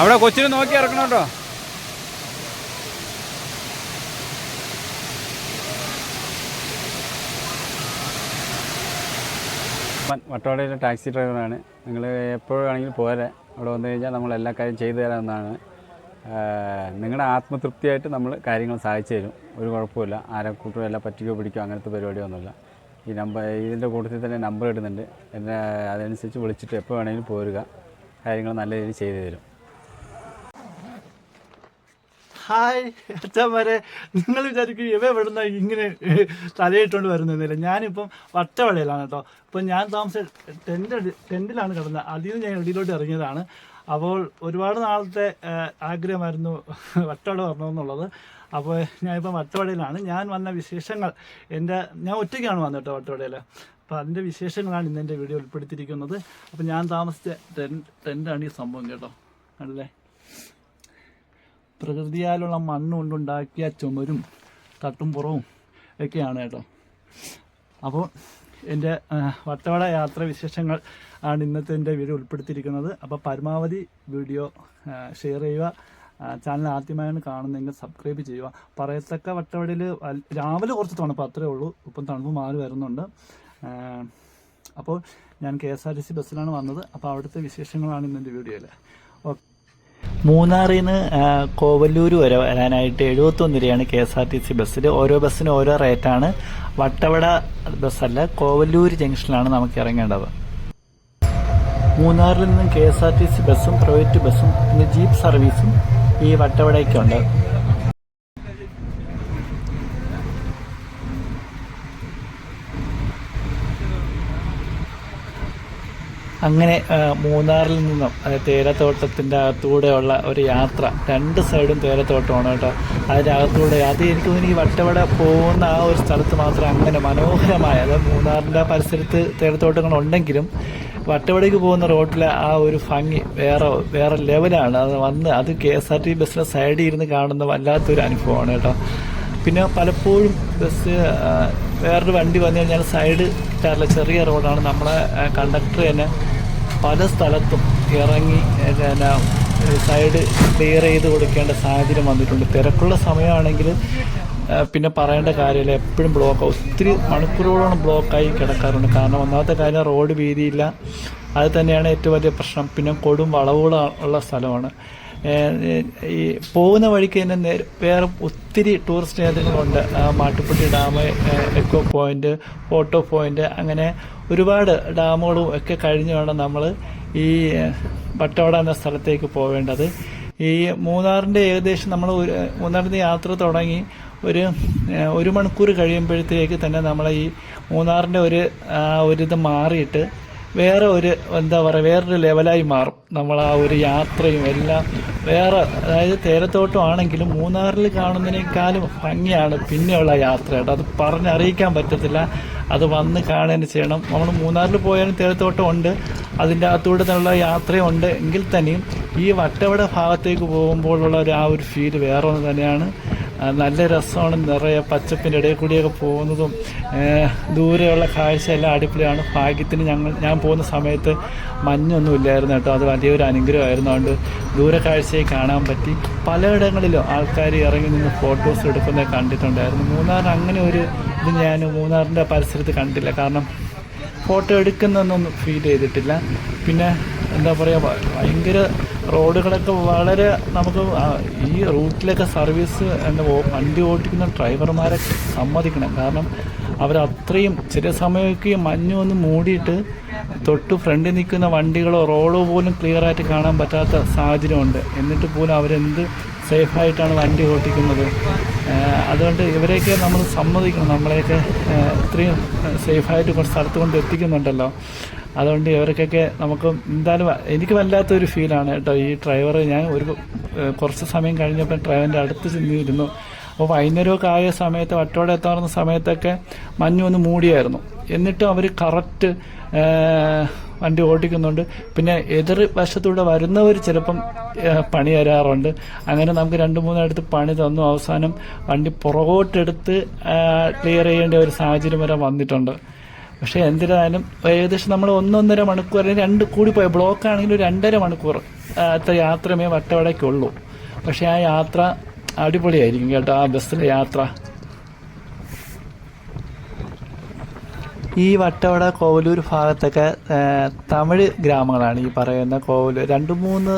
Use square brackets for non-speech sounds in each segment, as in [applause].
അവിടെ കൊച്ചിനെ നോക്കി ഇറക്കണം കേട്ടോ വട്ടവടയിലെ ടാക്സി ഡ്രൈവറാണ്. നിങ്ങൾ എപ്പോഴാണെങ്കിലും പോരെ. അവിടെ വന്നു കഴിഞ്ഞാൽ നമ്മൾ എല്ലാ കാര്യം ചെയ്തു തരാമെന്നാണ് നിങ്ങളുടെ ആത്മതൃപ്തിയായിട്ട് നമ്മൾ കാര്യങ്ങൾ സാധിച്ചു തരും. ഒരു കുഴപ്പമില്ല ആരെ കൂട്ടും എല്ലാം പറ്റിക്കോ പിടിക്കോ അങ്ങനത്തെ പരിപാടിയൊന്നുമില്ല. ഈ നമ്പർ ഇതിന്റെ കൂട്ടത്തിൽ തന്നെ നമ്പർ ഇടുന്നുണ്ട്. എന്നെ അതനുസരിച്ച് വിളിച്ചിട്ട് എപ്പോൾ വേണമെങ്കിലും പോരുക. കാര്യങ്ങൾ നല്ല രീതിയിൽ ചെയ്തു തരും. ഹായ് അച്ഛന്മാരെ നിങ്ങൾ വിചാരിക്കും ഇവ എവിടുന്ന ഇങ്ങനെ തലയിട്ടുകൊണ്ട് വരുന്നില്ല ഞാനിപ്പം വട്ടവളയിലാണ് കേട്ടോ. ഇപ്പം ഞാൻ താമസ ടെന്റ് ടെന്റിലാണ് കിടന്നത് അതിൽ നിന്ന് ഞാൻ ഇടയിലോട്ട് ഇറങ്ങിയതാണ്. അപ്പോൾ ഒരുപാട് നാളത്തെ ആഗ്രഹമായിരുന്നു വട്ടവട വരണമെന്നുള്ളത്. അപ്പോൾ ഞാനിപ്പോൾ വട്ടവടയിലാണ് ഞാൻ വന്ന വിശേഷങ്ങൾ എന്റെ ഞാൻ ഒറ്റയ്ക്കാണ് വന്നത് കേട്ടോ വട്ടവടയിൽ അപ്പോൾ അതിന്റെ വിശേഷങ്ങളാണ് ഇന്ന് എന്റെ വീഡിയോ ഉൾപ്പെടുത്തിയിരിക്കുന്നത്. അപ്പോൾ ഞാൻ താമസിച്ച ടെൻ ടെന്റാണ് ഈ സംഭവം കേട്ടോ. കണ്ടില്ലേ? പ്രകൃതിയാലുള്ള മണ്ണ് കൊണ്ടുണ്ടാക്കിയ ചുമരും തട്ടും പുറവും ഒക്കെയാണ് കേട്ടോ. അപ്പോൾ എന്റെ വട്ടവട യാത്ര വിശേഷങ്ങൾ ആണ് ഇന്നത്തെ എന്റെ വീഡിയോ ഉൾപ്പെടുത്തിയിരിക്കുന്നത്. അപ്പോൾ പരമാവധി വീഡിയോ ഷെയർ ചെയ്യുക. ചാനൽ ആദ്യമായാണ് കാണുന്നതെങ്കിൽ സബ്സ്ക്രൈബ് ചെയ്യുക. പറയത്തക്ക വട്ടവടയിൽ രാവിലെ കുറച്ച് തണുപ്പ് അത്രേ ഉള്ളൂ. ഇപ്പം തണുപ്പ് മാറി വരുന്നുണ്ട്. അപ്പോൾ ഞാൻ K S R T C ബസ്സിലാണ് വന്നത്. അപ്പോൾ അവിടുത്തെ വിശേഷങ്ങളാണ് ഇന്നെന്റെ വീഡിയോയിൽ മൂന്നാറിൽ നിന്ന് കോവല്ലൂർ വരെ വരാനായിട്ട് എഴുപത്തൊന്ന് രൂപയാണ് K S R T C ബസ്സിൽ ഓരോ ബസ്സിനും ഓരോ റേറ്റാണ്. വട്ടവട ബസ്സല്ല കോവല്ലൂർ ജംഗ്ഷനിലാണ് നമുക്ക് ഇറങ്ങേണ്ടത്. മൂന്നാറിൽ നിന്നും K S R T C ബസ്സും പ്രൈവറ്റ് ബസ്സും പിന്നെ ജീപ്പ് സർവീസും ഈ വട്ടവടയ്ക്കുണ്ട്. അങ്ങനെ മൂന്നാറിൽ നിന്നും തേരത്തോട്ടത്തിന്റെ തേയിലത്തോട്ടത്തിന്റെ അകത്തൂടെയുള്ള ഒരു യാത്ര രണ്ട് സൈഡും തേയിലത്തോട്ടമാണ് കേട്ടോ. അതിന്റെ അകത്തൂടെ അത് എനിക്ക് തോന്നുന്നു ഈ വട്ടവട പോകുന്ന ആ ഒരു സ്ഥലത്ത് മാത്രം അങ്ങനെ മനോഹരമായ അതായത് മൂന്നാറിന്റെ പരിസരത്ത് തേയിലത്തോട്ടങ്ങൾ ഉണ്ടെങ്കിലും വട്ടവടയ്ക്ക് പോകുന്ന റോട്ടിലെ ആ ഒരു ഭംഗി വേറെ വേറെ ലെവലാണ്. അത് വന്ന് അത് കെ എസ് ആർ ടി ബസ്സിലെ സൈഡിൽ ഇരുന്ന് കാണുന്ന വല്ലാത്തൊരു അനുഭവമാണ് കേട്ടോ. പിന്നെ പലപ്പോഴും ബസ് വേറൊരു വണ്ടി വന്നു കഴിഞ്ഞാൽ സൈഡ് ചെറിയ റോഡാണ്. നമ്മളെ കണ്ടക്ടർ തന്നെ പല സ്ഥലത്തും ഇറങ്ങി സൈഡ് ക്ലിയർ ചെയ്ത് കൊടുക്കേണ്ട സാഹചര്യം വന്നിട്ടുണ്ട്. തിരക്കുള്ള സമയമാണെങ്കിൽ പിന്നെ പറയേണ്ട കാര്യമില്ല. എപ്പോഴും ബ്ലോക്ക് ഒത്തിരി മണിക്കൂറുകളോളം ബ്ലോക്കായി കിടക്കാറുണ്ട്. കാരണം ഒന്നാമത്തെ കാര്യം റോഡ് വീതിയില്ല. അത് തന്നെയാണ് ഏറ്റവും വലിയ പ്രശ്നം. പിന്നെ കൊടും വളവുകൾ ഉള്ള സ്ഥലമാണ്. ഈ പോകുന്ന വഴിക്ക് തന്നെ നേരെ വേറെ ഒത്തിരി ടൂറിസ്റ്റ് കേന്ദ്രങ്ങളുണ്ട്. Mattupetty dam echo point photo point അങ്ങനെ ഒരുപാട് ഡാമുകളും ഒക്കെ കഴിഞ്ഞ് വേണം നമ്മൾ ഈ വട്ടവട എന്ന സ്ഥലത്തേക്ക് പോവേണ്ടത്. ഈ മൂന്നാറിന്റെ ഏകദേശം നമ്മൾ മൂന്നാറിന്റെ യാത്ര തുടങ്ങി ഒരു ഒരു മണിക്കൂർ കഴിയുമ്പോഴത്തേക്ക് തന്നെ നമ്മൾ ഈ മൂന്നാറിന്റെ ഒരു ഒരു മാറിയിട്ട് വേറെ ഒരു എന്താ പറയുക വേറൊരു ലെവലായി മാറും. നമ്മൾ ആ ഒരു യാത്രയും എല്ലാം. വേറെ അതായത് തേരത്തോട്ടം ആണെങ്കിലും മൂന്നാറിൽ കാണുന്നതിനേക്കാളും ഭംഗിയാണ് പിന്നെയുള്ള യാത്ര കേട്ടോ അത് പറഞ്ഞറിയിക്കാൻ പറ്റത്തില്ല. അത് വന്ന് കാണുകയും ചെയ്യണം നമ്മൾ മൂന്നാറിൽ പോയാലും തേരത്തോട്ടം ഉണ്ട്. അതിന്റെ അകത്തൂടെ തന്നെയുള്ള യാത്രയുണ്ട് എങ്കിൽ തന്നെയും ഈ വട്ടവട ഭാഗത്തേക്ക് പോകുമ്പോഴുള്ള ഒരു ആ ഒരു ഫീൽ വേറെ ഒന്ന് തന്നെയാണ്. നല്ല രസമാണ് നിറയെ പച്ചപ്പിന്റെ ഇടയിൽ കൂടിയൊക്കെ പോകുന്നതും ദൂരെയുള്ള കാഴ്ച എല്ലാം അടിപൊളിയാണ്. ഭാഗ്യത്തിന് ഞങ്ങൾ ഞാൻ പോകുന്ന സമയത്ത് മഞ്ഞൊന്നും ഇല്ലായിരുന്നു കേട്ടോ. അത് വലിയൊരു അനുഗ്രഹമായിരുന്നു. അതുകൊണ്ട് ദൂരെ കാഴ്ചയെ കാണാൻ പറ്റി. പലയിടങ്ങളിലും ആൾക്കാർ ഇറങ്ങി നിന്ന് ഫോട്ടോസ് എടുക്കുന്നത് കണ്ടിട്ടുണ്ടായിരുന്നു. മൂന്നാർ അങ്ങനെ ഒരു ഇത് ഞാൻ മൂന്നാറിന്റെ പരിസരത്ത് കണ്ടില്ല കാരണം ഫോട്ടോ എടുക്കുന്നൊന്നും ഫീൽ ചെയ്തിട്ടില്ല. പിന്നെ എന്താ പറയുക ഭയങ്കര റോഡുകളൊക്കെ വളരെ നമുക്ക് ഈ റൂട്ടിലൊക്കെ സർവീസ് എന്താ വണ്ടി ഓടിക്കുന്ന ഡ്രൈവർമാരെ സമ്മതിക്കണം. കാരണം അവരത്രയും ചില സമയമൊക്കെ മഞ്ഞ് ഒന്ന് മൂടിയിട്ട് തൊട്ട് ഫ്രണ്ടിൽ നിൽക്കുന്ന വണ്ടികളോ റോഡോ പോലും ക്ലിയർ ആയിട്ട് കാണാൻ പറ്റാത്ത സാഹചര്യമുണ്ട്. എന്നിട്ട് പോലും അവരെന്ത് സേഫായിട്ടാണ് വണ്ടി ഓടിക്കുന്നത്? അതുകൊണ്ട് ഇവരെയൊക്കെ നമ്മൾ സമ്മതിക്കണം. നമ്മളെയൊക്കെ ഇത്രയും സേഫായിട്ട് കുറച്ച് സ്ഥലത്ത് കൊണ്ട് എത്തിക്കുന്നുണ്ടല്ലോ. അതുകൊണ്ട് ഇവർക്കൊക്കെ നമുക്ക് എന്തായാലും എനിക്ക് വല്ലാത്തൊരു ഫീലാണ് കേട്ടോ. ഈ ഡ്രൈവർ ഞാൻ ഒരു കുറച്ച് സമയം കഴിഞ്ഞപ്പോൾ ഡ്രൈവറിന്റെ അടുത്ത് ചെന്നിരുന്നു. അപ്പോൾ വൈകുന്നേരമൊക്കെ ആയ സമയത്ത് വട്ടോടെ എത്താറുന്ന സമയത്തൊക്കെ മഞ്ഞ് ഒന്ന് മൂടിയായിരുന്നു. എന്നിട്ടും അവർ കറക്റ്റ് വണ്ടി ഓടിക്കുന്നുണ്ട്. പിന്നെ എതിർ വശത്തൂടെ വരുന്നവർ ചിലപ്പം പണി തരാറുണ്ട്. അങ്ങനെ നമുക്ക് രണ്ട് മൂന്നിടത്ത് പണി തന്നു. അവസാനം വണ്ടി പുറകോട്ടെടുത്ത് ക്ലിയർ ചെയ്യേണ്ട ഒരു സാഹചര്യം വരെ വന്നിട്ടുണ്ട്. പക്ഷേ എന്തിനായാലും ഏകദേശം നമ്മൾ ഒന്നൊന്നര മണിക്കൂർ അല്ലെങ്കിൽ രണ്ട് കൂടി പോയ ബ്ലോക്ക് ആണെങ്കിൽ ഒരു രണ്ടര മണിക്കൂർ അത്ര യാത്രമേ വട്ടവടയ്ക്കുള്ളൂ. പക്ഷേ ആ യാത്ര അടിപൊളിയായിരിക്കും കേട്ടോ ആ ബസ്സിലെ യാത്ര. ഈ വട്ടവട കോവലൂർ ഭാഗത്തൊക്കെ തമിഴ് ഗ്രാമങ്ങളാണ് ഈ പറയുന്ന കോവലൂർ രണ്ട് മൂന്ന്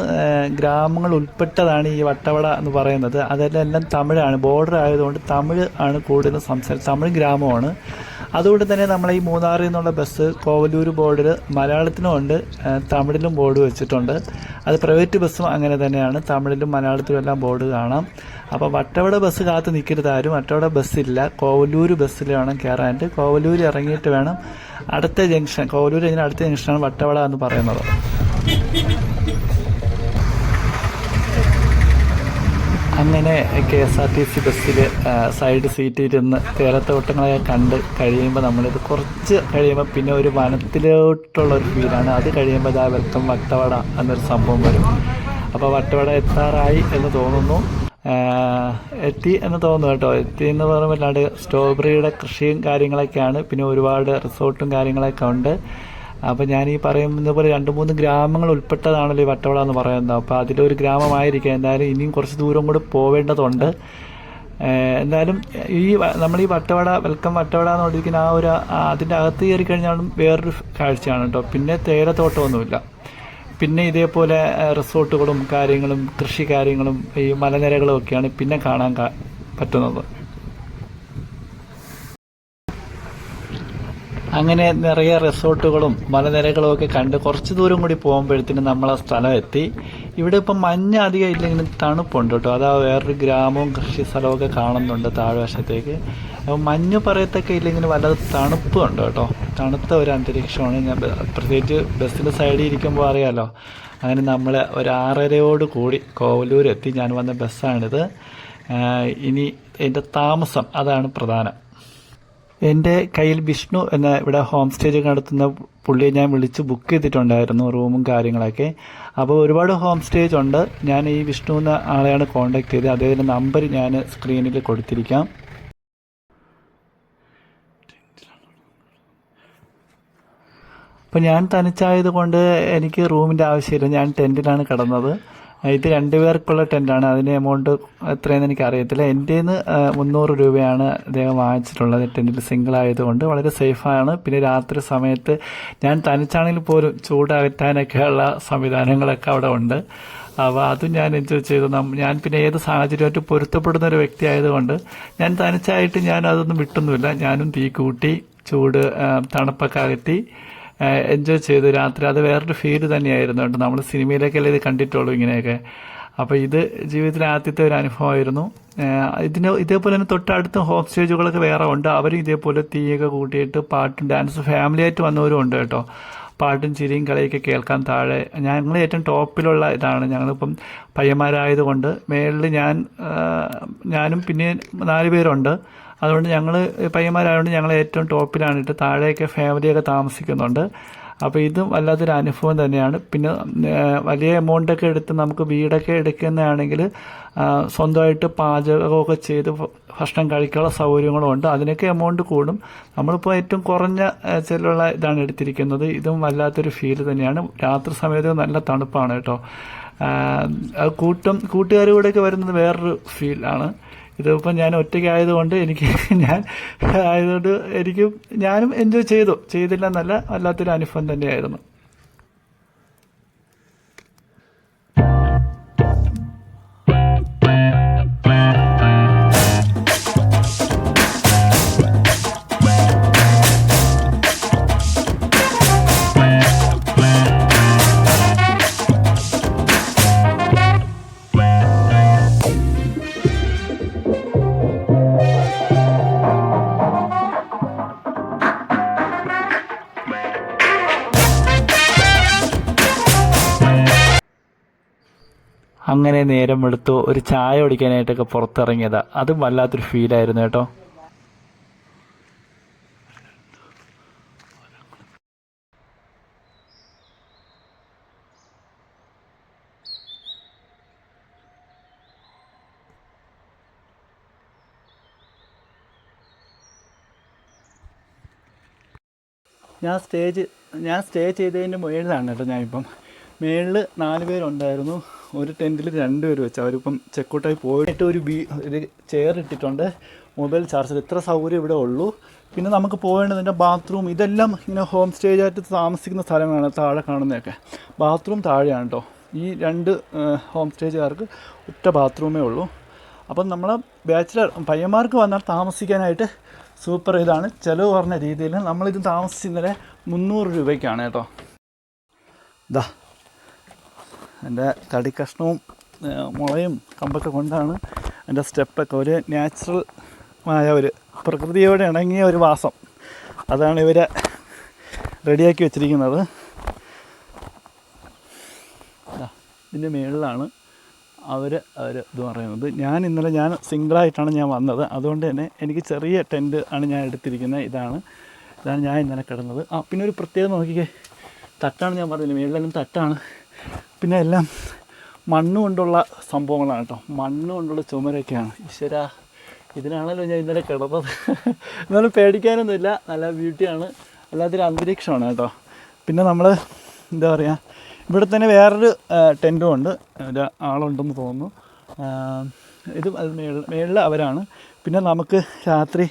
ഗ്രാമങ്ങൾ ഉൾപ്പെട്ടതാണ് ഈ വട്ടവട എന്ന് പറയുന്നത്. അതെല്ലാം എല്ലാം തമിഴാണ് ബോർഡർ ആയതുകൊണ്ട് തമിഴ് ആണ് കൂടുതൽ സംസാരം തമിഴ് ഗ്രാമമാണ്. അതുകൊണ്ട് തന്നെ നമ്മൾ ഈ മൂന്നാറിൽ നിന്നുള്ള ബസ് കോവലൂർ ബോർഡിൽ മലയാളത്തിനും ഉണ്ട് തമിഴിലും ബോർഡ് വെച്ചിട്ടുണ്ട്. അത് പ്രൈവറ്റ് ബസ്സും അങ്ങനെ തന്നെയാണ്. തമിഴിലും മലയാളത്തിലും എല്ലാം ബോർഡ് കാണാം. അപ്പോൾ വട്ടവട ബസ് കാത്ത് നിൽക്കരുത് ആരും. വട്ടവട ബസ്സില്ല. കോവലൂർ ബസ്സിൽ വേണം കയറാനായിട്ട് കോവലൂർ ഇറങ്ങിയിട്ട് വേണം അടുത്ത ജംഗ്ഷൻ. കോവലൂർ കഴിഞ്ഞാൽ അടുത്ത ജംഗ്ഷനാണ് വട്ടവട എന്ന് പറയുന്നത്. അങ്ങനെ K S R T C ബസ്സിൽ സൈഡ് സീറ്റ് ഇരുന്ന് തേരത്തോട്ടങ്ങളെ കണ്ട് കഴിയുമ്പോൾ നമ്മളിത് കുറച്ച് കഴിയുമ്പോൾ പിന്നെ ഒരു വനത്തിലോട്ടുള്ള ഒരു ഫീലാണ് അത് കഴിയുമ്പോൾ ഇതാ വെൽക്കം വട്ടവട എന്നൊരു സംഭവം വരും. അപ്പോൾ വട്ടവട എത്താറായി എന്ന് തോന്നുന്നു. എത്തി എന്ന് തോന്നുന്നു കേട്ടോ. എത്തി എന്ന് പറയുമ്പോൾ അല്ലാണ്ട് സ്ട്രോബെറിയുടെ കൃഷിയും കാര്യങ്ങളൊക്കെയാണ്. പിന്നെ ഒരുപാട് റിസോർട്ടും കാര്യങ്ങളൊക്കെ ഉണ്ട്. അപ്പോൾ ഞാൻ ഈ പറയുന്ന പോലെ രണ്ട് മൂന്ന് ഗ്രാമങ്ങൾ ഉൾപ്പെട്ടതാണല്ലോ ഈ വട്ടവള എന്ന് പറയുന്നത്. അപ്പോൾ അതിലൊരു ഗ്രാമമായിരിക്കും. എന്തായാലും ഇനിയും കുറച്ച് ദൂരം കൂടെ പോവേണ്ടതുണ്ട്. എന്തായാലും ഈ നമ്മൾ ഈ വട്ടവട വെൽക്കം വട്ടവട എന്ന് പറഞ്ഞിരിക്കുന്ന ആ ഒരു അതിന്റെ അകത്ത് കയറി കഴിഞ്ഞാലും വേറൊരു കാഴ്ചയാണ് കേട്ടോ. പിന്നെ തേയിലത്തോട്ടമൊന്നുമില്ല. പിന്നെ ഇതേപോലെ റിസോർട്ടുകളും കാര്യങ്ങളും കൃഷി കാര്യങ്ങളും ഈ മലനിരകളും ഒക്കെയാണ് പിന്നെ കാണാൻ പറ്റുന്നത്. അങ്ങനെ നിറയെ റിസോർട്ടുകളും മലനിരകളും ഒക്കെ കണ്ട് കുറച്ച് ദൂരം കൂടി പോകുമ്പോഴത്തേന് നമ്മൾ ആ സ്ഥലം എത്തി ഇവിടെ ഇപ്പം മഞ്ഞ അധികം ഇല്ലെങ്കിലും തണുപ്പുണ്ട് കേട്ടോ. അതാ വേറൊരു ഗ്രാമവും കൃഷി സ്ഥലമൊക്കെ കാണുന്നുണ്ട് താഴ്വശത്തേക്ക്. അപ്പം മഞ്ഞ് പറയത്തൊക്കെ ഇല്ലെങ്കിലും വല്ലത് തണുപ്പുണ്ട് കേട്ടോ. തണുത്ത ഒരു അന്തരീക്ഷമാണ്. ഞാൻ പ്രത്യേകിച്ച് ബസ്സിന്റെ സൈഡിൽ ഇരിക്കുമ്പോൾ അറിയാമല്ലോ അങ്ങനെ നമ്മൾ ഒരു ആറരയോട് കൂടി കോവലൂർ എത്തി ഞാൻ വന്ന ബസ്സാണിത്. ഇനി എന്റെ താമസം അതാണ് പ്രധാനം. എന്റെ കയ്യിൽ വിഷ്ണു എന്ന ഇവിടെ ഹോം സ്റ്റേജ് നടത്തുന്ന പുള്ളിയെ ഞാൻ വിളിച്ച് ബുക്ക് ചെയ്തിട്ടുണ്ടായിരുന്നു റൂമും കാര്യങ്ങളൊക്കെ. അപ്പോൾ ഒരുപാട് ഹോം സ്റ്റേജ് ഉണ്ട്. ഞാൻ ഈ വിഷ്ണു എന്ന ആളെയാണ് കോൺടാക്ട് ചെയ്തത്. അദ്ദേഹത്തിന്റെ നമ്പർ ഞാൻ സ്ക്രീനിൽ കൊടുത്തിരിക്കാം. അപ്പോൾ ഞാൻ തനിച്ചായത് കൊണ്ട് എനിക്ക് റൂമിന്റെ ആവശ്യമില്ല. ഞാൻ ടെന്റിലാണ് കിടന്നത്. ഇത് രണ്ടുപേർക്കുള്ള ടെന്റാണ് അതിന്റെ എമൗണ്ട് എത്രയെന്ന് എനിക്ക് അറിയത്തില്ല എന്റെ മുന്നൂറ് രൂപയാണ് അദ്ദേഹം വാങ്ങിച്ചിട്ടുള്ളത്. ടെന്റിൽ സിംഗിൾ ആയതുകൊണ്ട് വളരെ സേഫാണ് പിന്നെ രാത്രി സമയത്ത് ഞാൻ തനിച്ചാണെങ്കിൽ പോലും ചൂടകറ്റാനൊക്കെയുള്ള സംവിധാനങ്ങളൊക്കെ അവിടെ ഉണ്ട്. അപ്പോൾ അതും ഞാൻ എൻജോയ് ചെയ്തു. ഞാൻ പിന്നെ ഏത് സാഹചര്യമായിട്ട് പൊരുത്തപ്പെടുന്ന ഒരു വ്യക്തി ആയതുകൊണ്ട് ഞാൻ തനിച്ചായിട്ട് ഞാൻ അതൊന്നും വിട്ടൊന്നുമില്ല. ഞാനും തീ കൂട്ടി ചൂട് തണുപ്പൊക്കെ അകറ്റി എൻജോയ് ചെയ്തു. രാത്രി അത് വേറൊരു ഫീൽ തന്നെയായിരുന്നു കേട്ടോ. നമ്മൾ സിനിമയിലേക്കല്ലേ ഇത് കണ്ടിട്ടുള്ളൂ ഇങ്ങനെയൊക്കെ. അപ്പോൾ ഇത് ജീവിതത്തിലെ ആദ്യത്തെ ഒരു അനുഭവമായിരുന്നു. ഇതിന് ഇതേപോലെ തന്നെ തൊട്ടടുത്ത ഹോം സ്റ്റേജുകളൊക്കെ വേറെ ഉണ്ട്. അവരും ഇതേപോലെ തീയൊക്കെ കൂട്ടിയിട്ട് പാട്ടും ഡാൻസ് ഫാമിലി ആയിട്ട് വന്നവരും ഉണ്ട് കേട്ടോ. പാട്ടും ചിരിയും കളിയൊക്കെ കേൾക്കാൻ താഴെ. ഞങ്ങൾ ഏറ്റവും ടോപ്പിലുള്ള ഇതാണ്. ഞങ്ങളിപ്പം പയ്യന്മാരായതുകൊണ്ട് മേളിൽ ഞാൻ ഞാനും പിന്നെ നാല് പേരുണ്ട്. അതുകൊണ്ട് ഞങ്ങൾ പയ്യന്മാരായതുകൊണ്ട് ഞങ്ങൾ ഏറ്റവും ടോപ്പിലാണ് ഇട്ട് താഴെയൊക്കെ ഫാമിലിയൊക്കെ താമസിക്കുന്നുണ്ട്. അപ്പോൾ ഇതും വല്ലാത്തൊരു അനുഭവം തന്നെയാണ്. പിന്നെ വലിയ എമൗണ്ടൊക്കെ എടുത്ത് നമുക്ക് വീടൊക്കെ എടുക്കുന്നതാണെങ്കിൽ സ്വന്തമായിട്ട് പാചകമൊക്കെ ചെയ്ത് ഭക്ഷണം കഴിക്കാനുള്ള സൗകര്യങ്ങളും ഉണ്ട്. അതിനൊക്കെ എമൗണ്ട് കൂടും. നമ്മളിപ്പോൾ ഏറ്റവും കുറഞ്ഞ ചിലവുള്ള ഇതാണ് എടുത്തിരിക്കുന്നത്. ഇതും വല്ലാത്തൊരു ഫീൽ തന്നെയാണ്. രാത്രി സമയത്ത് നല്ല തണുപ്പാണ് കേട്ടോ. കൂട്ടം കൂട്ടുകാർ കൂടെയൊക്കെ വരുന്നത് വേറൊരു ഫീൽ ആണ് ഇതിപ്പോൾ ഞാൻ ഒറ്റയ്ക്കായതുകൊണ്ട് എനിക്ക് [laughs] ഞാൻ ആയതുകൊണ്ട് എനിക്കും ഞാനും എൻജോയ് ചെയ്തു. ചെയ്തില്ല എന്നല്ല വല്ലാത്തൊരു അനുഭവം തന്നെയായിരുന്നു. അങ്ങനെ നേരം എടുത്തു ഒരു ചായ കുടിക്കാനായിട്ടൊക്കെ പുറത്തിറങ്ങിയതാ. അതും വല്ലാത്തൊരു ഫീലായിരുന്നു കേട്ടോ. ഞാൻ സ്റ്റേജ് ഞാൻ സ്റ്റേ ചെയ്തതിന്റെ മുകളിലാണ് കേട്ടോ ഞാനിപ്പം. മേളിൽ നാല് പേരുണ്ടായിരുന്നു. ഒരു ടെന്റിൽ രണ്ടുപേർ വെച്ച് അവരിപ്പം ചെക്കൗട്ടായി പോയിട്ട് ഒരു ബി ഒരു ചെയർ ഇട്ടിട്ടുണ്ട്. മൊബൈൽ ചാർജർ ഇത്ര സൗകര്യം ഇവിടെ ഉള്ളൂ. പിന്നെ നമുക്ക് പോകേണ്ടതിന്റെ ബാത്റൂം ഇതെല്ലാം ഇങ്ങനെ ഹോം സ്റ്റേജ് ആയിട്ട് താമസിക്കുന്ന സ്ഥലമാണ് താഴെ കാണുന്നതൊക്കെ. ബാത്റൂം താഴെയാണ് കേട്ടോ ഈ രണ്ട് ഹോം സ്റ്റേജുകാർക്ക് ഒറ്റ ബാത്റൂമേ ഉള്ളൂ. അപ്പം നമ്മൾ ബാച്ചിലർ പയ്യന്മാർക്ക് വന്നാൽ താമസിക്കാനായിട്ട് സൂപ്പർ ഇതാണ്. ചിലവ് പറഞ്ഞ രീതിയിൽ നമ്മളിത് താമസിച്ചിന്നലെ മുന്നൂറ് രൂപയ്ക്കാണ് കേട്ടോ. ഇതാ എന്റെ തടി കഷ്ണവും മുളയും കമ്പൊക്കെ കൊണ്ടാണ് എന്റെ സ്റ്റെപ്പൊക്കെ ഒരു നാച്ചുറൽ ആയ ഒരു പ്രകൃതിയോട് ഇണങ്ങിയ ഒരു വാസം. അതാണ് ഇവരെ റെഡിയാക്കി വെച്ചിരിക്കുന്നത്. ഇതിന്റെ മുകളിലാണ് അവർ അവർ ഇത് പറയുന്നത്. ഞാൻ ഇന്നലെ ഞാൻ സിംഗിളായിട്ടാണ് ഞാൻ വന്നത്. അതുകൊണ്ട് തന്നെ എനിക്ക് ചെറിയ ടെന്റ് ആണ് ഞാൻ എടുത്തിരിക്കുന്നത്. ഇതാണ് ഇതാണ് ഞാൻ ഇന്നലെ കിടന്നത്. ആ പിന്നെ ഒരു പ്രത്യേകത നോക്കിക്കേ. തട്ടാണ് ഞാൻ പറഞ്ഞില്ല മുകളിലെല്ലാം തട്ടാണ്. പിന്നെ എല്ലാം മണ്ണ് കൊണ്ടുള്ള സംഭവങ്ങളാണ് കേട്ടോ. മണ്ണ് കൊണ്ടുള്ള ചുമരൊക്കെയാണ്. ഈശ്വര ഇതിനാണല്ലോ ഞാൻ ഇന്നലെ കിടന്നത്. എന്നാലും പേടിക്കാനൊന്നുമില്ല. നല്ല ബ്യൂട്ടിയാണ്. അല്ലാത്തൊരു അന്തരീക്ഷമാണ് കേട്ടോ. പിന്നെ നമ്മൾ എന്താ പറയുക ഇവിടെ തന്നെ വേറൊരു ടെന്റും ഉണ്ട്. ഒരു ആളുണ്ടെന്ന് തോന്നുന്നു. ഇതും മേളിൽ അവരാണ്. പിന്നെ നമുക്ക് രാത്രി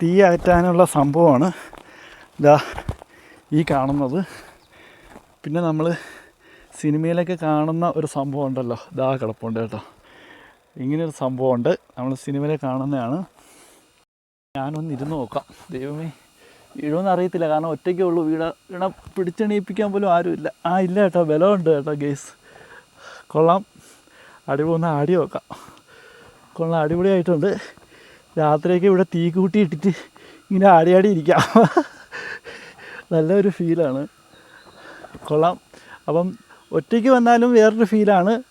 തീ അകറ്റാനുള്ള സംഭവമാണ് ഇതാ ഈ കാണുന്നത്. പിന്നെ നമ്മൾ സിനിമയിലൊക്കെ കാണുന്ന ഒരു സംഭവം ഉണ്ടല്ലോ ഇതാ കിടപ്പുണ്ട് കേട്ടോ. ഇങ്ങനൊരു സംഭവമുണ്ട്. നമ്മൾ സിനിമയിലെ കാണുന്നതാണ്. ഞാനൊന്ന് ഇരുന്ന് നോക്കാം. ദൈവമേ വീഴുമെന്ന് അറിയത്തില്ല. കാരണം ഒറ്റയ്ക്കേ ഉള്ളൂ. വീട വീണ പിടിച്ചെണീപ്പിക്കാൻ പോലും ആരുമില്ല ആ ഇല്ല കേട്ടോ. ബലമുണ്ട് കേട്ടോ ഗേസ്. കൊള്ളാം. അടി പോകുന്ന ആടി നോക്കാം. കൊള്ളാം. അടിപൊളിയായിട്ടുണ്ട്. രാത്രിയൊക്കെ ഇവിടെ തീ കൂട്ടി ഇട്ടിട്ട് ഇങ്ങനെ ആടി ആടി ഇരിക്കാം. നല്ലൊരു ഫീലാണ്. കൊള്ളാം. അപ്പം ഒറ്റയ്ക്ക് വന്നാലും വേറൊരു ഫീലാണ്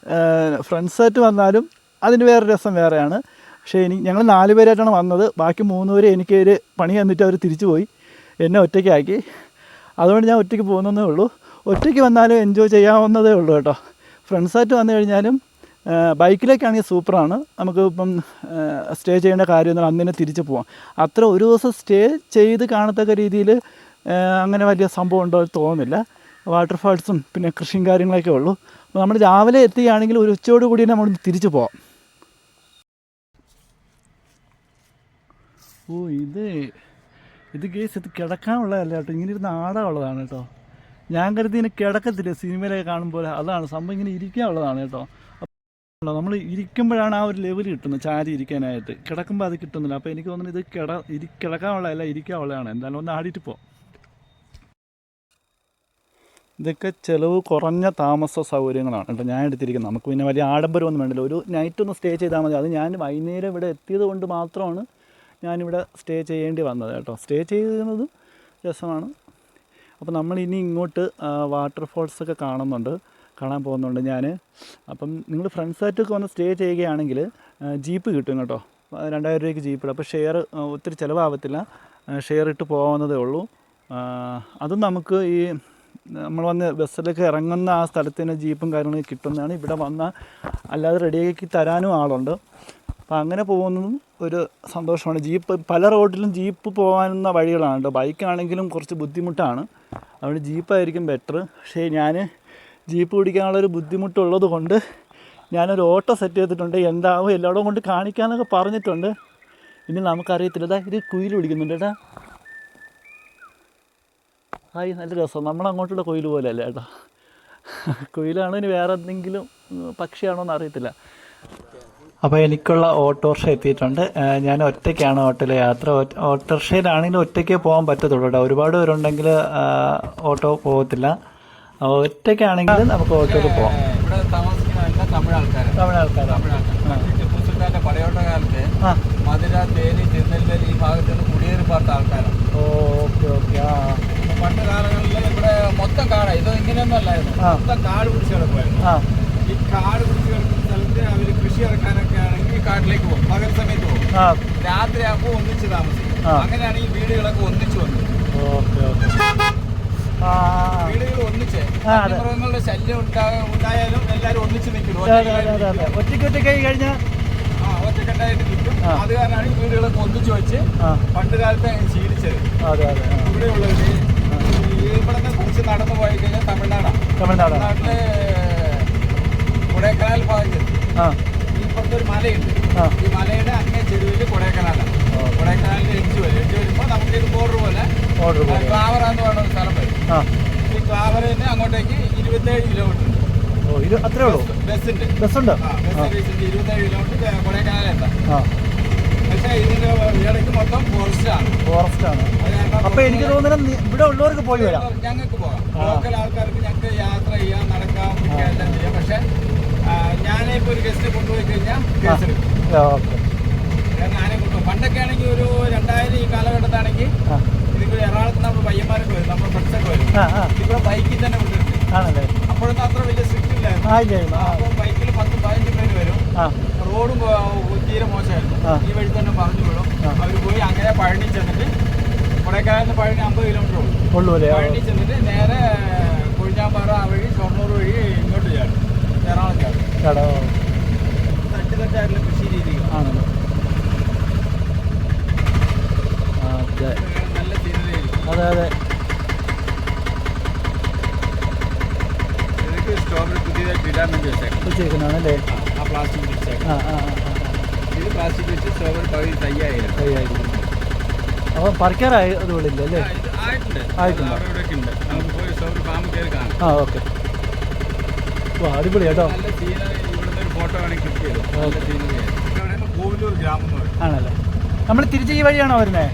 ഫ്രണ്ട്സായിട്ട് വന്നാലും അതിന് വേറെ രസം വേറെയാണ്. പക്ഷേ എനിക്ക് ഞങ്ങൾ നാല് പേരായിട്ടാണ് വന്നത്. ബാക്കി മൂന്ന് പേര് എനിക്ക് ഒരു പണി തന്നിട്ട് അവർ തിരിച്ചു പോയി. എന്നെ ഒറ്റയ്ക്കാക്കി. അതുകൊണ്ട് ഞാൻ ഒറ്റയ്ക്ക് പോകുന്നതേ ഉള്ളൂ. ഒറ്റയ്ക്ക് വന്നാലും എൻജോയ് ചെയ്യാവുന്നതേ ഉള്ളൂ കേട്ടോ. ഫ്രണ്ട്സായിട്ട് വന്നു കഴിഞ്ഞാലും ബൈക്കിലേക്കാണെങ്കിൽ സൂപ്പറാണ്. നമുക്ക് ഇപ്പം സ്റ്റേ ചെയ്യേണ്ട കാര്യമൊന്നും അന്ന് തന്നെ തിരിച്ചു പോവാം. അത്ര ഒരു ദിവസം സ്റ്റേ ചെയ്ത് കാണത്തക്ക രീതിയിൽ അങ്ങനെ വലിയ സംഭവം ഉണ്ടോ എന്ന് തോന്നുന്നില്ല. വാട്ടർഫാൾസും പിന്നെ കൃഷിയും കാര്യങ്ങളൊക്കെ ഉള്ളൂ. അപ്പോൾ നമ്മൾ രാവിലെ എത്തുകയാണെങ്കിൽ ഒരു ഉച്ചയോട് കൂടി തന്നെ നമ്മൾ തിരിച്ചു പോവാം. ഓ ഇത് ഇത് കേസ് ഇത് കിടക്കാനുള്ളതല്ല കേട്ടോ. ഇങ്ങനെ ഇരുന്ന് ആടാനുള്ളതാണ് കേട്ടോ. ഞാൻ കരുതി ഇങ്ങനെ കിടക്കത്തില്ല സിനിമയിലൊക്കെ കാണുമ്പോൾ. അതാണ് സംഭവം ഇങ്ങനെ ഇരിക്കാനുള്ളതാണ് കേട്ടോ. നമ്മൾ ഇരിക്കുമ്പോഴാണ് ആ ഒരു ലെവൽ കിട്ടുന്നത് ചാരി ഇരിക്കാനായിട്ട്. കിടക്കുമ്പോൾ അത് കിട്ടുന്നില്ല. അപ്പോൾ എനിക്ക് തോന്നുന്നത് ഇത് കിട ഇരി കിടക്കാനുള്ളതല്ല ഇരിക്കാനുള്ളതാണ്. എന്തായാലും ഒന്ന് ആടിയിട്ട് പോ ഇതൊക്കെ ചിലവ് കുറഞ്ഞ താമസ സൗകര്യങ്ങളാണ് കേട്ടോ ഞാൻ എടുത്തിരിക്കുന്നത്. നമുക്ക് പിന്നെ വലിയ ആഡംബരമൊന്നും വേണ്ടില്ല. ഒരു നൈറ്റ് ഒന്ന് സ്റ്റേ ചെയ്താൽ മതി. അത് ഞാൻ വൈകുന്നേരം ഇവിടെ എത്തിയത് കൊണ്ട് മാത്രമാണ് ഞാനിവിടെ സ്റ്റേ ചെയ്യേണ്ടി വന്നത് കേട്ടോ. സ്റ്റേ ചെയ്യുന്നത് രസമാണ്. അപ്പോൾ നമ്മൾ ഇനി ഇങ്ങോട്ട് വാട്ടർഫോൾസൊക്കെ കാണുന്നുണ്ട്. കാണാൻ പോകുന്നുണ്ട് ഞാൻ. അപ്പം നിങ്ങൾ ഫ്രണ്ട്സായിട്ടൊക്കെ വന്ന് സ്റ്റേ ചെയ്യുകയാണെങ്കിൽ ജീപ്പ് കിട്ടും കേട്ടോ. രണ്ടായിരം രൂപയ്ക്ക് ജീപ്പ് ഇടും. അപ്പോൾ ഷെയർ ഒത്തിരി ചിലവാകത്തില്ല ഷെയർ ഇട്ട് പോകാവുന്നതേ ഉള്ളൂ. അതും നമുക്ക് ഈ നമ്മൾ വന്ന് ബസ്സിലൊക്കെ ഇറങ്ങുന്ന ആ സ്ഥലത്തിന് ജീപ്പും കാര്യങ്ങളൊക്കെ കിട്ടുന്നതാണ്. ഇവിടെ വന്ന അല്ലാതെ റെഡിയാക്കി തരാനും ആളുണ്ട്. അപ്പോൾ അങ്ങനെ പോകുന്നതും ഒരു സന്തോഷമാണ്. ജീപ്പ് പല റോഡിലും ജീപ്പ് പോകാനുള്ള വഴികളാണ് കേട്ടോ. ബൈക്കാണെങ്കിലും കുറച്ച് ബുദ്ധിമുട്ടാണ്. അതുകൊണ്ട് ജീപ്പായിരിക്കും ബെറ്റർ പക്ഷേ ഞാൻ ജീപ്പ് പിടിക്കാനുള്ളൊരു ബുദ്ധിമുട്ടുള്ളത് കൊണ്ട് ഞാനൊരു ഓട്ടോ സെറ്റ് ചെയ്തിട്ടുണ്ട്. എന്താവും എല്ലായിടവും കൊണ്ട് കാണിക്കാമെന്നൊക്കെ പറഞ്ഞിട്ടുണ്ട്. ഇനി നമുക്കറിയത്തില്ല. ഇതാ ഇത് കുയിൽ പിടിക്കുന്നുണ്ട് ഏട്ടാ ഹായ് നല്ല രസം. നമ്മൾ അങ്ങോട്ടുള്ള കുയിൽ പോലെ അല്ല ഏട്ടാ കുയിലാണോ ഇനി വേറെ എന്തെങ്കിലും പക്ഷിയാണോ എന്ന് അറിയത്തില്ല അപ്പോൾ എനിക്കുള്ള ഓട്ടോറിക്ഷ എത്തിയിട്ടുണ്ട്. ഞാൻ ഒറ്റയ്ക്കാണ് ഓട്ടോയിലെ യാത്ര. ഓട്ടോറിക്ഷയിലാണെങ്കിൽ ഒറ്റയ്ക്കേ പോകാൻ പറ്റത്തുള്ളൂ കേട്ടോ. ഒരുപാട് പേരുണ്ടെങ്കിൽ ഓട്ടോ പോകത്തില്ല. ഒറ്റയ്ക്കാണെങ്കിൽ നമുക്ക് ഓട്ടോയിൽ പോകാം ഇവിടെ താമസിക്കുന്ന തമിഴ് ആൾക്കാരാണ് തമിഴ് ആൾക്കാരാണ് തമിഴ് ആൾക്കാർ ടിപ്പു സുൽത്താന്റെ പടയോട്ട കാലത്ത് ആ. മധുര തേനി തിരുനെൽവേലി ഈ ഭാഗത്ത് നിന്ന് കുടിയേറി പാർത്ത ആൾക്കാരാണ്. Okay okay. ആ. പണ്ട് കാലങ്ങളിൽ ഇവിടെ മൊത്തം കാട. ഇത് ഇങ്ങനെയൊന്നും അല്ലായിരുന്നു. മൊത്തം കാട് പിടിച്ച് കിടക്കുമായിരുന്നു ഈ കാട് പിടിച്ച് കിടക്കുന്ന സ്ഥലത്ത് അവർ കൃഷി ഇറക്കാനൊക്കെ ആണെങ്കിൽ കാട്ടിലേക്ക് പോകും. പകൽ സമയത്ത് പോകും. രാത്രി ആകുമ്പോൾ ഒന്നിച്ച് താമസിക്കും. അങ്ങനെയാണ് ഈ വീടുകളൊക്കെ ഒന്നിച്ച് വന്നത്. വീടുകൾ ഒന്നിച്ച്. മൃഗങ്ങളുടെ ശല്യം ഉണ്ടാ- ഉണ്ടായാലും എല്ലാവരും ഒന്നിച്ച് നിൽക്കും. അതെ അതെ അതെ അതെ ഒറ്റയ്ക്ക് ഒറ്റയ്ക്കായി കഴിഞ്ഞാൽ ആ ഒറ്റക്കെട്ടായിട്ട് നിൽക്കും. അത് കാരണമാണ് വീടുകളൊക്കെ ഒന്നിച്ച് വെച്ച് പണ്ട് കാലത്ത് ശീലിച്ചത്. അതെ അതെ ആ. കുറിച്ച് നിന്ന് നടന്നു പോയി കഴിഞ്ഞാൽ തമിഴ്നാടാണ് തമിഴ്നാട്. തമിഴ്നാട്ടിൽ കൊടൈക്കനാൽ ഭാഗത്ത് ആ. ഇപ്പുറത്ത് ഒരു മലയുണ്ട്. ആ. ഈ മലയുടെ അങ്ങേ ചെരുവിൽ കൊടൈക്കനാലാണ്. കൊടൈക്കനാലിന്റെ എഡ്ജ് വരും. എഡ്ജ് വരുമ്പോൾ നമുക്ക് ഇത് ബോർഡർ പോലെ ഓർഡർ പോലെ. ക്ലാവറ എന്ന് പറയുന്ന ഒരു സ്ഥലം വരും. ആ. ഈ ക്ലാവറയിൽ അങ്ങോട്ടേക്ക് ഇരുപത്തേഴ് കിലോമീറ്റർ ഉണ്ട്. ഓ ഇത് അത്രേ ഉള്ളൂ? ബസ്സുണ്ട്. ബസ്സുണ്ട്? ആ ബസ് സർവീസിന്റെ ഇരുപത്തേഴ് കിലോമീറ്റർ എത്താം ആ പക്ഷേ ഇതിന്റെ ഇടയ്ക്ക് മൊത്തം ഫോറസ്റ്റാണ് അപ്പൊ എനിക്ക് തോന്നുന്നത് ഇവിടെ ഉള്ളവർക്ക് പോയി വരാം. ഞങ്ങൾക്ക് പോകാം. ലോക്കൽ ആൾക്കാർക്ക് ഞങ്ങൾക്ക് യാത്ര ചെയ്യാം നടക്കാം എല്ലാം ചെയ്യാം. പക്ഷെ ഞാനിപ്പോ ഒരു ഗസ്റ്റ് കൊണ്ടുപോയി കഴിഞ്ഞാൽ ആരെ കൊണ്ടുപോകും. പണ്ടൊക്കെ ആണെങ്കിൽ ഒരു രണ്ടായിരം ഈ കാലഘട്ടത്താണെങ്കിൽ ഇതിപ്പോ എറണാകുളത്ത് നമ്മൾ പയ്യന്മാരൊക്കെ വരും നമ്മുടെ ഫ്രണ്ട്സൊക്കെ വരും. ഇവിടെ ബൈക്കിൽ തന്നെ കൊണ്ടുവരുന്നത്. അപ്പോഴൊന്നും അത്ര വലിയ സ്ട്രിക്റ്റ് ഇല്ലായിരുന്നു. അപ്പൊ ബൈക്കിൽ പത്ത് പതിനഞ്ച് പേര് വരും. റോഡും തീരെ മോശമായിരുന്നു. ഈ വഴി തന്നെ പറഞ്ഞു വിടും. അവർ പോയി അങ്ങനെ പഴനി ചെന്നിട്ട് കൊടൈക്കനാലിൽ നിന്ന് പഴനി അമ്പത് കിലോമീറ്റർ ഉള്ളൂ. പഴനി ചെന്നിട്ട് നേരെ കൊഴിഞ്ഞാമ്പാറ ആ വഴി ഷൊർണൂർ വഴി ഇങ്ങോട്ട് ചാടും. എറണാകുളം ചാടും. തട്ട് തട്ടായിട്ടുള്ള കൃഷി രീതികൾ. ആണല്ലോ? അതെ അതെ. സ്ട്രോബെറി പുതിയതായിട്ട് ഇടാൻ വേണ്ടി വെച്ചേക്കാം ആ പ്ലാസ്റ്റിക് വെച്ചേക്കാം. ആ ആ ഇത് പ്ലാസ്റ്റിക് വെച്ച് സ്ട്രോബെറി പകുതി തയ്യായിരം ശരിയായിരിക്കും അപ്പോൾ പറിക്കാറായി അതുകൊള്ളില്ല അല്ലേ? ആയിട്ടുണ്ട്. ആയിട്ടുണ്ട്. അവിടെ ഉണ്ട്. നമുക്ക് പോയി സ്ട്രോബെറി ഫാം കയറി കാണാം. ആ ഓക്കെ. അടിപൊളി കേട്ടോ. നല്ല സീനറി ഇവിടുന്ന് ഒരു ഫോട്ടോ വേണമെങ്കിൽ ക്ലിക്ക് ചെയ്തു നല്ല സീനറി കോവിലൂർ ഗ്രാമം ആണല്ലേ? നമ്മൾ തിരിച്ച് ഈ വഴിയാണോ വരുന്നത്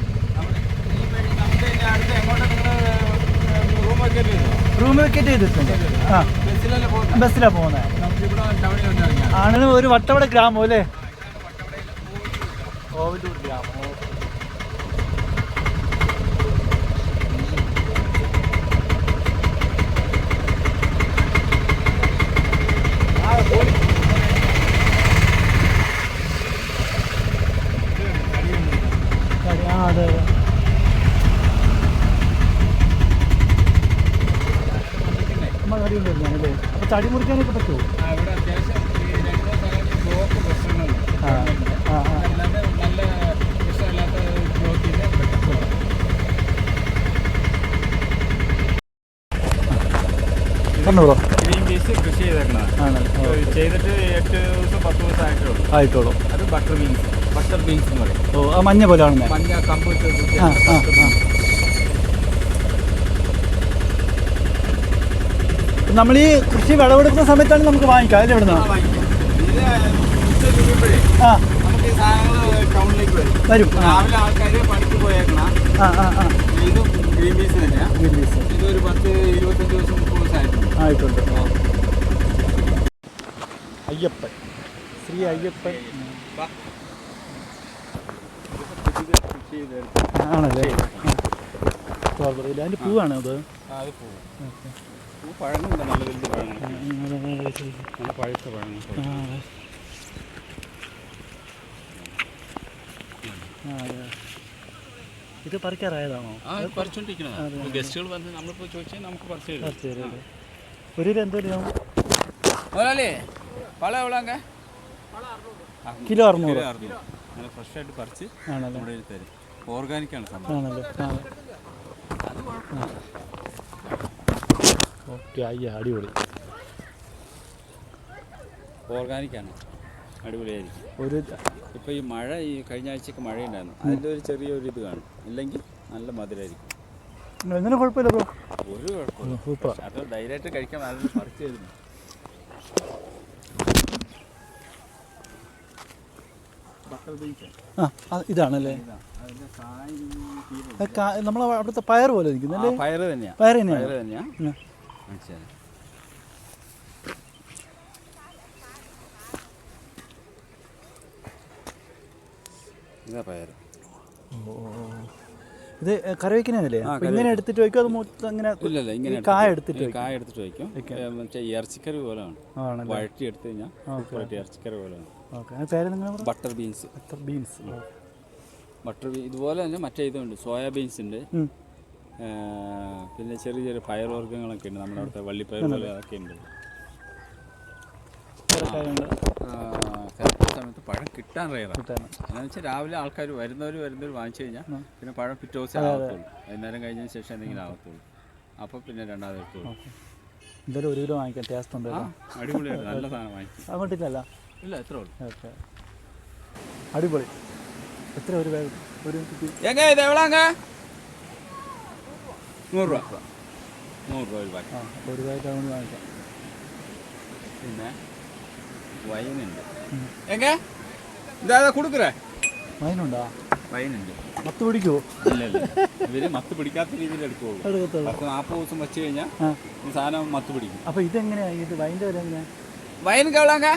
റൂം വെക്കേറ്റ് ചെയ്തിട്ടുണ്ട്. ആ. ബസ്സിലാണ് പോകുന്നത് ആണെങ്കിൽ ആണ് ഒരു വട്ടവട ഗ്രാമം അല്ലേ? കോവിലൂർ ഗ്രാമം ആ പോലീസ് ആ അതെ അതെ നമ്മൾ കടി കൊണ്ടുവരുന്നതാണ് അല്ലേ അപ്പോൾ തടി മുറിക്കാനൊക്കെ പറ്റുമോ ഇവിടെ അത്യാവശ്യം രണ്ട് ബ്ലോക്ക് അല്ലാതെ നല്ല പ്രശ്നമില്ലാത്ത ബ്ലോക്കിന്റെ പറ്റും പറഞ്ഞോളൂ ഗ്രീൻ പീസ് കൃഷി ചെയ്തേക്കണതാണ് ചെയ്തിട്ട് എട്ട് ദിവസം പത്ത് ദിവസം ആയിട്ടുള്ളൂ. ആയിട്ടുള്ളൂ അത് ബട്ടർ ബീൻസ് ബട്ടർ ബീൻസ് എന്ന് പറയും. ഓ ആ മഞ്ഞ പോലെ ആ മഞ്ഞ കമ്പ് ഇട്ട് കുത്തിയ ആ ആ butter ആ beans. നമ്മൾ ഈ കൃഷി വിളവെടുക്കുന്ന സമയത്താണ് നമുക്ക് വാങ്ങിക്കാം അല്ലേ ഇവിടുന്ന് ആ, വരും രാവിലെ ആൾക്കാർ പണിക്ക് പോയേക്കണ ആ ആ ആ ഇതും ഗ്രീൻ പീസ് തന്നെയാണ് ഗ്രീൻ പീസ് ഇതൊരു പത്ത് ഇരുപത്തഞ്ച് ദിവസം മുപ്പത് ആയിട്ടുണ്ട് അയ്യപ്പൻ ശ്രീ അയ്യപ്പൻ ആണല്ലേ അതിന്റെ അതിന്റെ പൂവാണ് അത് അത് പഴങ്ങളുണ്ട് നല്ല വലിയ പഴങ്ങൾ. നല്ല പഴുത്ത പഴങ്ങൾ. ഇത് പറിക്കാറായതാണോ? ആ പറിച്ചോണ്ടിരിക്കണതാണ് ഗസ്റ്റുകൾ വന്ന് നമ്മളിപ്പോൾ ചോദിച്ചാൽ നമുക്ക് പറിച്ചു തരും. ഒരു എന്തോ മുതലാളി പഴം എവിടെങ്ക കിലോ അറുന്നൂറ്. നല്ല ഫ്രഷ് ആയിട്ട് പറിച്ച് ആണല്ലോ? തരും. ഓർഗാനിക്കാണ് സംഭവം. ആണല്ലേ? ഓക്കെ അയ്യ അടിപൊളി. ഓർഗാനിക്കാണ്. അടിപൊളിയായിരിക്കും. ഒരു ഇപ്പോൾ ഈ മഴ ഈ കഴിഞ്ഞ ആഴ്ചയൊക്കെ മഴയുണ്ടായിരുന്നു. അതിന്റെ ഒരു ചെറിയൊരു ഇത് കാണും. ഇല്ലെങ്കിൽ നല്ല മധുരമായിരിക്കും എങ്ങനെ കുഴപ്പമില്ല ബ്രോ. ഒരു കുഴപ്പമില്ല. സൂപ്പർ. അത് ധൈര്യമായിട്ട് കഴിക്കാൻ നല്ല പറിച്ചു തരുന്നു ആ ഇതാണല്ലേ? നമ്മളെ അവിടുത്തെ പയർ പോലെ ഇരിക്കുന്നല്ലേ? പയർ തന്നെയാണ് പയർ തന്നെയാണ് പയർ തന്നെയാണ് ഉം. ഇതാ പയർ. ഇത് കറി കറി ഇങ്ങനെ എടുത്തിട്ട് വയ്ക്കും അത് മൊത്തം ഇങ്ങനെ ഇല്ലല്ല ഇങ്ങനെ കായ എടുത്തിട്ട് കായ എടുത്തിട്ട് വയ്ക്കും. ഇറച്ചിക്കറി പോലെയാണ് വഴറ്റി എടുത്തു കഴിഞ്ഞാൽ ഇറച്ചിക്കറി പോലെയാണ് ബട്ടർ ബീൻസ് പേര് നിങ്ങൾ butter beans. Beans. Butter bean ഇതുപോലെ തന്നെ മറ്റേ ഇതുണ്ട്. സോയാബീൻസ് ഉണ്ട്. പിന്നെ ചെറിയ ചെറിയ പയർ വർഗങ്ങളൊക്കെ ഉണ്ട്. നമ്മുടെ അവിടുത്തെ വള്ളിപ്പയർ പോലെ അതൊക്കെ ഉണ്ട്. കറക്റ്റ് സമയത്ത് പഴം കിട്ടാൻ റേറാണ് എന്ന് വെച്ചാൽ രാവിലെ ആൾക്കാർ വരുന്നവർ വരുന്നവർ വാങ്ങിച്ചു കഴിഞ്ഞാൽ പിന്നെ പഴം പിറ്റേ ദിവസം ആവത്തുള്ളൂ. വൈകുന്നേരം കഴിഞ്ഞതിന് ശേഷം എന്തെങ്കിലും ആവത്തുള്ളൂ. അപ്പോൾ പിന്നെ രണ്ടാമത് എടുത്തുള്ളൂ എന്തായാലും ഒരു കിലോ വാങ്ങിക്കാം. ടേസ്റ്റ് ഉണ്ട് അടിപൊളിയാണ്. നല്ല സാധനം വാങ്ങിക്കും അങ്ങോട്ടില്ലല്ലോ ഇല്ല എത്ര ഉള്ളൂ. ഓക്കെ. അടിപൊളി. എത്ര ഒരു ഒരു എങ്ങനെ എങ്ങ ഇത് എവിടാങ്ക നൂറ് രൂപ. നൂറ് രൂപ ഒരു പാക്കറ്റ് ആ അപ്പോൾ ഒരു ബാഗ് അതുകൊണ്ട് വാങ്ങിക്കാം. പിന്നെ വൈനുണ്ട് എങ്ക? ഇതാ കൊടുക്കറേ? വൈനുണ്ടോ വൈനുണ്ട് മത്ത് പിടിക്കുമോ ഇല്ല ഇല്ല. ഇവർ മത്ത് പിടിക്കാത്ത രീതിയിൽ എടുക്കുള്ളൂ. എടുക്കത്തുള്ളൂ. പത്ത് നാൽപ്പത് ദിവസം വെച്ച് കഴിഞ്ഞാൽ ആ. ഈ സാധനം മത്ത് പിടിക്കും. അപ്പോൾ ഇതെങ്ങനെയാണ് ഇത് വൈന്റെ വില എങ്ങനെയാണ് വൈൻ കവളാങ്ക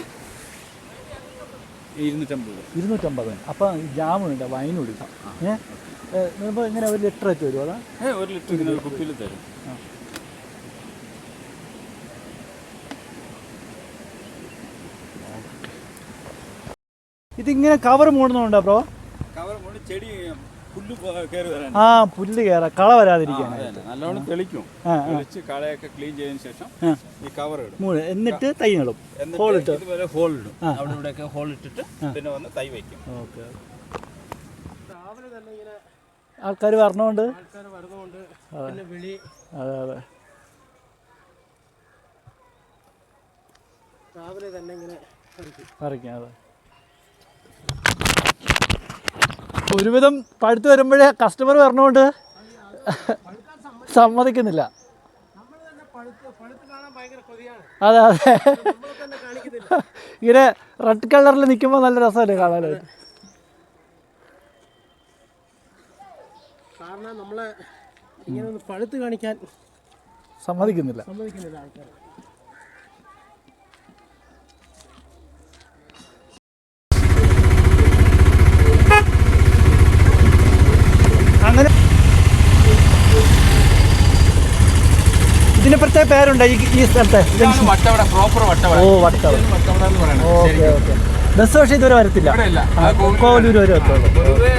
ഇരുന്നൂറ്റമ്പത് രൂപ. ഇരുന്നൂറ്റമ്പത്. അപ്പൊ ജാമും ഉണ്ട് വൈനും എടുക്കാം. ഏ? ഇപ്പോൾ എങ്ങനെ ഒരു ലിറ്റർ ആയിട്ട് വരുമോ അതാ? ഏ ഒരു ലിറ്റർ ഇങ്ങനെ ഒരു കുപ്പിയിൽ തരും. ഇതിങ്ങനെ കവർ മൂടുന്നുണ്ടോ ബ്രോ കവർ മൂടി ചെടി പുല്ല് കയറി വരാൻ ആ പുല്ല് കയറാം കള വരാതിരിക്കാൻ നല്ലോണം തെളിക്കും. തെളിച്ച് കളയൊക്കെ ക്ലീൻ ചെയ്തതിന് ശേഷം ഈ കവർ ഇടും. എന്നിട്ട് തൈ നടും. ഇട്ട്. ഇതുപോലെ ഹോൾ ഇടും. അവിടെ ഇവിടെയൊക്കെ ഹോൾ ഇട്ടിട്ട് പിന്നെ വന്ന് തൈ വയ്ക്കും. ഓക്കെ. ആൾക്കാർ വരണോണ്ട്? അതെ. അതെ രാവിലെ തന്നെ ഇങ്ങനെ പറിക്കും അതെ. ഒരുവിധം പഴുത്ത് വരുമ്പോഴേ കസ്റ്റമർ വരണോണ്ട് സമ്മതിക്കുന്നില്ല. അതെ അതെ. ഇങ്ങനെ റെഡ് കളറിൽ നിൽക്കുമ്പോൾ നല്ല രസമല്ലേ കാണാനായിട്ട്? കാരണം നമ്മളെ ഇങ്ങനെ ഒന്ന് പഴുത്ത് കാണിക്കാൻ സമ്മതിക്കുന്നില്ല. സമ്മതിക്കുന്നില്ല ആൾക്കാർ അങ്ങനെ ഇതിന് പ്രത്യേക പേരുണ്ട് ഈ ഈ സ്ഥലത്തെ? ഇതാണ് വട്ടവട പ്രോപ്പർ വട്ടവട. ഓ വട്ടവട. വട്ടവട എന്ന് പറയുന്നത് ഓക്കെ ഓക്കെ. ബസ് പക്ഷേ ഇതുവരെ വരത്തില്ല. കോവലൂർ വരെ എത്തുള്ളൂ. പൊതുവെ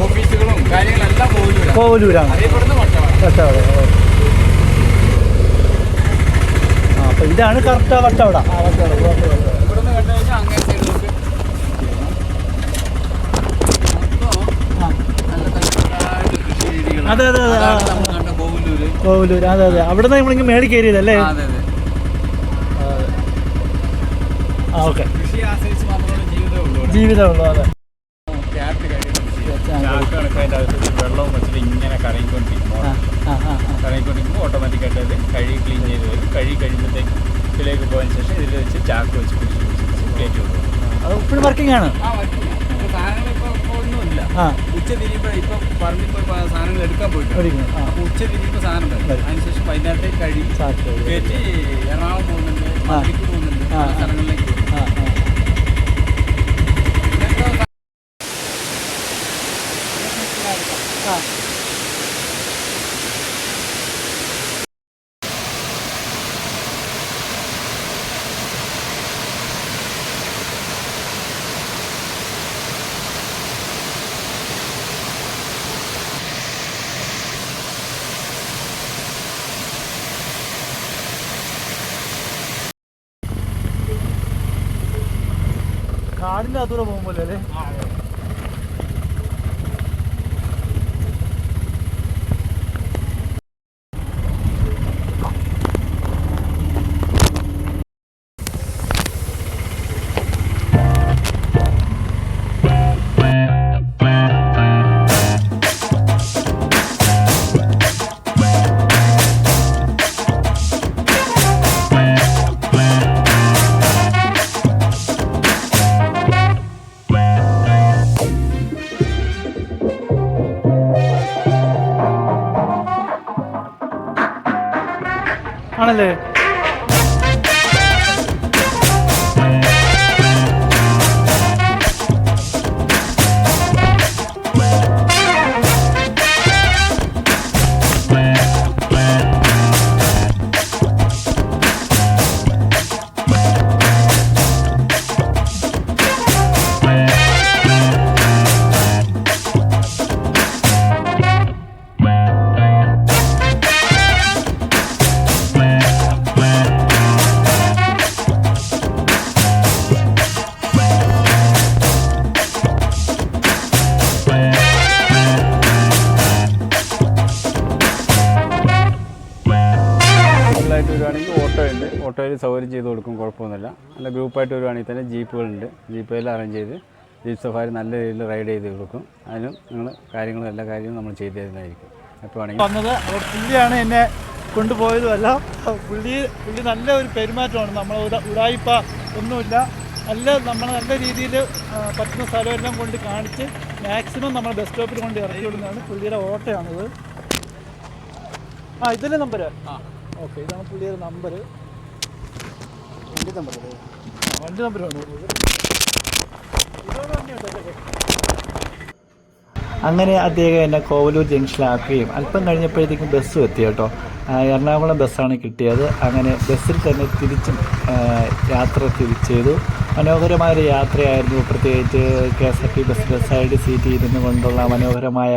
ഓഫീസുകളും കാര്യങ്ങളെല്ലാം പോകില്ല കോവലൂരാണ് അറിയപ്പെടുന്ന വട്ടവട. വട്ടവട ആ അപ്പോൾ ഇതാണ് കറക്റ്റ് വട്ടവട. ഇവിടുന്ന് കണ്ടു കഴിഞ്ഞാൽ അങ്ങനെ അതെ, അതെ, അതെ. കോവിലൂര് അതെ അതെ. അവിടെ നിന്ന് നമ്മളിങ്ങനെ മേടി കയറിയതല്ലേ? ആ, ഓക്കെ. ജീവിതമുള്ളൂ അതെ. ചാക്ക് കണക്കായിട്ട് അകത്ത് വെള്ളവും വെച്ചിട്ട് ഇങ്ങനെ കറങ്ങിക്കൊണ്ടിരിക്കും. കറങ്ങിക്കൊണ്ടിരിക്കുമ്പോൾ ഓട്ടോമാറ്റിക്കായിട്ട് അത് കഴുകി ക്ലീൻ ചെയ്ത് വരും. കഴുകി കഴിയുമ്പോഴത്തേക്ക് ഇതിലേക്ക് പോയതിന് ശേഷം ഇതിൽ വെച്ച് ചാക്ക് വെച്ച് പിടിച്ച് പിടിച്ച് കയറ്റി വിടും അത് ഇപ്പോഴും വർക്കിംഗ് ആണ്. ഉച്ച തിരിയുമ്പോൾ ഇപ്പൊ പറമ്പിൽ സാധനങ്ങൾ എടുക്കാൻ പോയിട്ട് അപ്പൊ ഉച്ച തിരിയുമ്പോൾ സാധനം. അതിനുശേഷം വൈകുന്നേരത്തേക്ക് കഴുകി കയറ്റി എറണാകുളം പോകുന്നുണ്ട് ആ. പോകുന്നുണ്ട്. ആ, സ്ഥലങ്ങളിലേക്ക് പോകും ആ ആ ഇതൊക്കെ ആ കാടിന്റെ അകത്തൂടെ പോകുമ്പോൾ അല്ലേ ആണല്ലേ? ഓട്ടോയിൽ സൗകര്യം ചെയ്ത് കൊടുക്കും കുഴപ്പമൊന്നുമില്ല. നല്ല ഗ്രൂപ്പായിട്ട് വരുവാണെങ്കിൽ തന്നെ ജീപ്പുകളുണ്ട്. ജീപ്പുകളിൽ അറേഞ്ച് ചെയ്ത് ജീപ്പ് സഫാരി നല്ല രീതിയിൽ റൈഡ് ചെയ്ത് കൊടുക്കും. അതിനും നിങ്ങൾ കാര്യങ്ങളും എല്ലാ കാര്യങ്ങളും നമ്മൾ ചെയ്തു തരുന്നതായിരിക്കും. എപ്പോൾ വേണമെങ്കിൽ വന്നത് പുള്ളിയാണ് എന്നെ കൊണ്ടുപോയതുമല്ല. പുള്ളി പുള്ളി നല്ല ഒരു പെരുമാറ്റമാണ്. നമ്മൾ ഉടായ്പ ഉടായിപ്പ ഒന്നുമില്ല. നല്ല നമ്മൾ നല്ല രീതിയിൽ പറ്റുന്ന സ്ഥലമെല്ലാം കൊണ്ട് കാണിച്ച് മാക്സിമം നമ്മൾ ബസ് സ്റ്റോപ്പിൽ കൊണ്ട് ഇറക്കി വിടുന്നതാണ് പുള്ളിയുടെ ഓട്ടോയാണിത്. ആ ഇതിന്റെ നമ്പർ ഓക്കെ ഇതാണ് പുള്ളിയുടെ നമ്പർ വണ്ടി നമ്പർ വണ്ടി നമ്പർ അങ്ങനെ അദ്ദേഹം എന്നെ കോവലൂർ ജംഗ്ഷനിലാക്കുകയും അല്പം കഴിഞ്ഞപ്പോഴത്തേക്കും ബസ്സും എത്തി കേട്ടോ. എറണാകുളം ബസ്സാണ് കിട്ടിയത്. അങ്ങനെ ബസ്സിൽ തന്നെ തിരിച്ചും യാത്ര തിരിച്ചു മനോഹരമായൊരു യാത്രയായിരുന്നു. പ്രത്യേകിച്ച് കെ എസ് ആർ ടി ബസ്സിന്റെ സൈഡ് സീറ്റിൽ ഇരുന്നു കൊണ്ടുള്ള മനോഹരമായ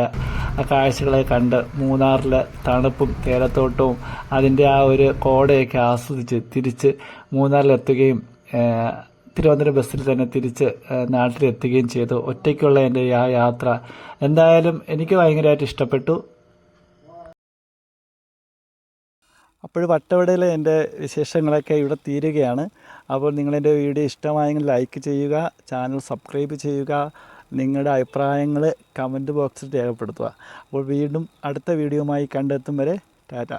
കാഴ്ചകളെ കണ്ട് മൂന്നാറിലെ തണുപ്പും തേരത്തോട്ടവും അതിന്റെ ആ ഒരു കോടയൊക്കെ ആസ്വദിച്ച് തിരിച്ച് മൂന്നാറിലെത്തുകയും തിരുവനന്തപുരം ബസ്സിൽ തന്നെ തിരിച്ച് നാട്ടിലെത്തുകയും ചെയ്തു. ഒറ്റയ്ക്കുള്ള എന്റെ ആ യാത്ര. എന്തായാലും എനിക്ക് ഭയങ്കരമായിട്ട് ഇഷ്ടപ്പെട്ടു. അപ്പോൾ വട്ടവടയിലെ എന്റെ വിശേഷങ്ങളൊക്കെ ഇവിടെ തീരുകയാണ്. അപ്പോൾ നിങ്ങളെന്റെ വീഡിയോ ഇഷ്ടമായെങ്കിൽ ലൈക്ക് ചെയ്യുക ചാനൽ സബ്സ്ക്രൈബ് ചെയ്യുക നിങ്ങളുടെ അഭിപ്രായങ്ങൾ കമന്റ് ബോക്സിൽ രേഖപ്പെടുത്തുക. അപ്പോൾ വീണ്ടും അടുത്ത വീഡിയോയുമായി കണ്ടെത്തും വരെ ടാറ്റ.